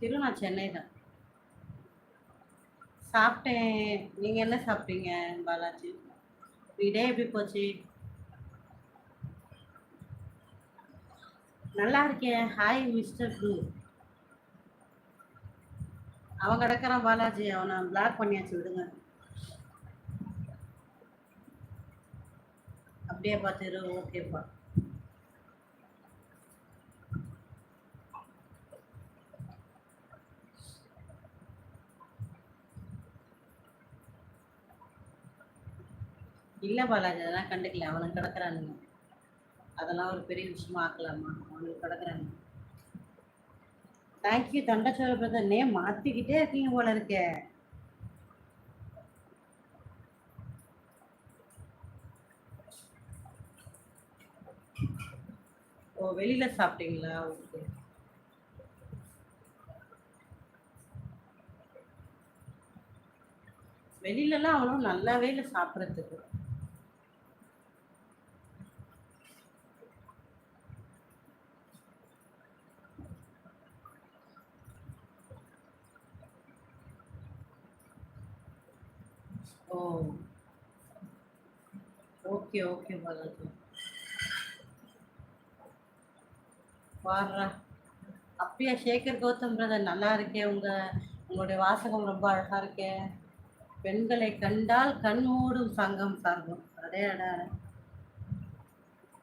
திரு நான் சென்னை தான். சாப்பிட்டேன். நீங்கள் என்ன சாப்பிட்டீங்க பாலாஜி? வீடே எப்படி போச்சு? நல்லா இருக்கேன். ஹாய் மிஸ்டர் ப்ளூ அவன் கிடக்கிறான் பாலாஜி. அவனை பிளாக் பண்ணியாச்சு விடுங்க. அப்படியே பார்த்துரு ஓகேப்பா இல்லை பாலாஜி அதெல்லாம் கண்டுக்கல. அவனுக்கு கிடக்குறானுங்க. அதெல்லாம் ஒரு பெரிய விஷயமா ஆக்கலாமா? அவனுக்கு கிடக்குறானுங்க. தேங்க்யூ தண்டச்சோர பிரதர் நேம் மாற்றிக்கிட்டே இருக்கீங்க போல இருக்கே. ஓ வெளியில சாப்பிட்டீங்களா? ஓகே. வெளியிலலாம் அவ்வளோ நல்லாவே இல்லை சாப்பிட்றதுக்கு. ஓ. Okay okay Balaji. பாடுறா அப்படியா சேகர் கௌதம் பிரதர் நல்லா இருக்கே. உங்க உங்களுடைய வாசகம் ரொம்ப அழகா இருக்கே. பெண்களை கண்டால் கண் மூடும் சங்கம் சார்பம் அதே அட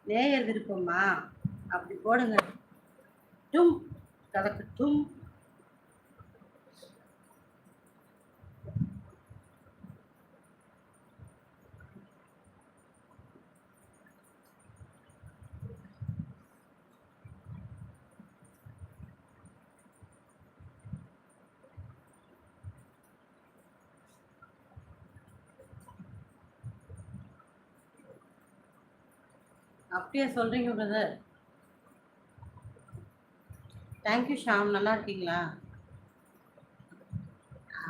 நேயர் விருப்பமா? அப்படி போடுங்க. டும் கலக்கு டும். அப்படியே சொல்றீங்க பிரதர் தேங்க்யூ ஷாம் நல்லா இருக்கீங்களா?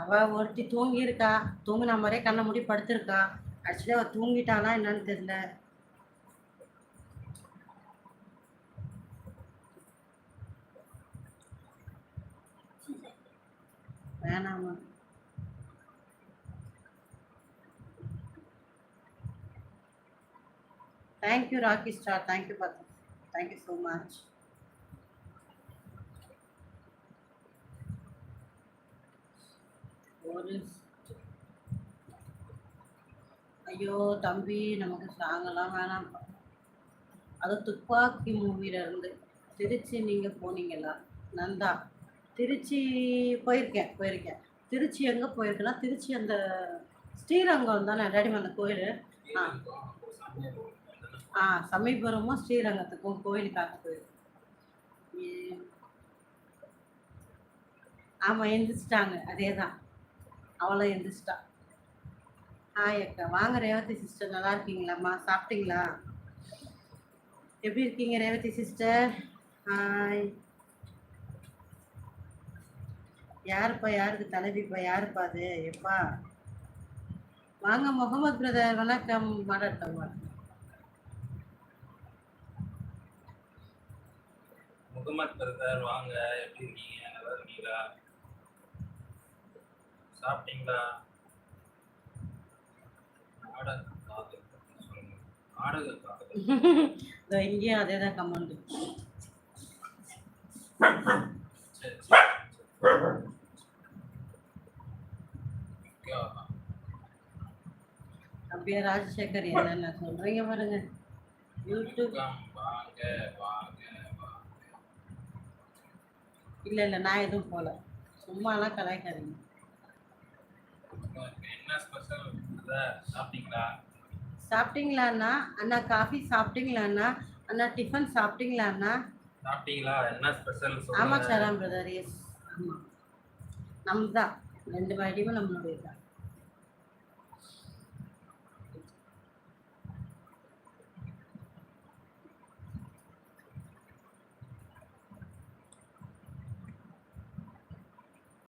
அவ ஒருத்தி தூங்கியிருக்கா. தூங்கின மாதிரியே கண்ணை மூடி படுத்திருக்கா. ஆக்சுவலி அவள் தூங்கிட்டானா என்னன்னு தெரியல. வேணாமா thank you Rocky star thank you பாத்து தேங்க்யூ ஸோ மச் ஒரு ஐயோ தம்பி நமக்கு சாங்கெல்லாம் வேணாம்ப்பா அது துப்பாக்கி மூவில இருந்து திருச்சி நீங்க போனீங்களா? நந்தா. திருச்சி போயிருக்கேன் போயிருக்கேன். திருச்சி எங்கே போயிருக்கேன்னா திருச்சி அந்த ஸ்ரீரங்கம் தானே ரெடிமே அந்த கோயில்? ஆ. ஆ சமயபுரமும் ஸ்ரீரங்கத்துக்கும் கோயிலுக்காக போயிருக்கேன் ஏ- ஆமாம் எந்திரிச்சிட்டாங்க. அதே தான் அவளும் எந்திரிச்சிட்டா. ஹாய் அக்கா. வாங்க ரேவதி சிஸ்டர் நல்லா இருக்கீங்களாம்மா? சாப்பிட்டீங்களா? எப்படி இருக்கீங்க ரேவதி சிஸ்டர் ஹாய் யாருப்பா யாருக்கு தலைவிப்பா யாருப்பா அது? எப்பா? வாங்க முகமது பிரதர் வணக்கம். மாடட்டம் முகமது பிரதர் வாங்க எப்படி இருக்கீங்க? நல்லா இருக்கீங்களா? சாப்பிட்டீங்களா? இங்கேயும் அதே தான் கமெண்ட். அப்படியே ராஜசேகர் என்னென்ன சொல்றீங்க பாருங்க. யூடியூப். வாங்க. இல்லை இல்லை நான் எதுவும் போகல சும்மாலாம் கலாய்க்காதீங்க. சாப்பிட்டீங்களாண்ணா? அண்ணா காஃபி சாப்பிட்டீங்களாண்ணா? அண்ணா டிஃபன் சாப்பிட்டீங்களாண்ணா? சாப்பிட்டீங்களா? என்ன ஸ்பெஷல் ஆமாம் சரண் பிரதர் எஸ் ஆமாம். நம்ம தான் ரெண்டு வாடியும் நம்மளுடைய தான்